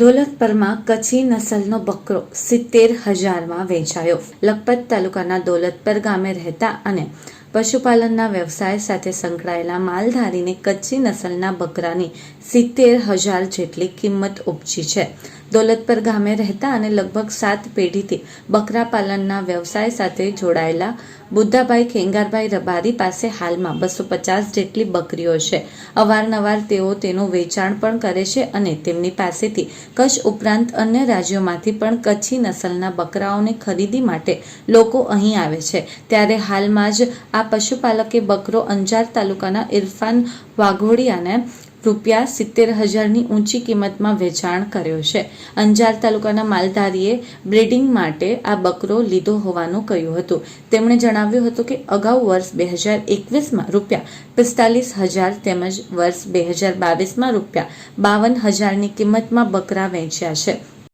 દોલતપરમાં કચ્છી નસલનો બકરો સિત્તેર હજારમાં વેચાયો. લખપત તાલુકાના દોલતપર ગામે રહેતા અને પશુપાલનના વ્યવસાય સાથે સંકળાયેલા માલધારીને કચ્છી નસલના બકરાની સિત્તેર હજાર જેટલી કિંમત ઉપજી છે. દોલતપર ગામે રહેતા અને લગભગ સાત પેઢીથી બકરા પાલનના વ્યવસાય સાથે જોડાયેલા બુદ્ધાભાઈ ખેંગારભાઈ રબારી પાસે હાલમાં બસો પચાસ જેટલી બકરીઓ છે. અવારનવાર તેઓ તેનું વેચાણ પણ કરે છે અને તેમની પાસેથી કચ્છ ઉપરાંત અન્ય રાજ્યોમાંથી પણ કચ્છી નસલના બકરાઓને ખરીદી માટે લોકો અહીં આવે છે. ત્યારે હાલમાં જ આ પશુપાલકે બકરો અંજાર તાલુકાના ઇરફાન વાઘોડિયાને રૂપિયા સિત્તેર હજારની ઊંચી કિંમતમાં વેચાણ કર્યો છે. અંજાર તાલુકાના માલધારીએ બ્રીડિંગ માટે આ બકરો લીધો હોવાનું કહ્યું હતું. તેમણે જણાવ્યું હતું કે અગાઉ વર્ષ બે હજાર એકવીસમાં રૂપિયા પિસ્તાલીસ હજાર તેમજ વર્ષ બે હજાર બાવીસમાં રૂપિયા બાવન હજારની કિંમતમાં બકરા વેચ્યા છે.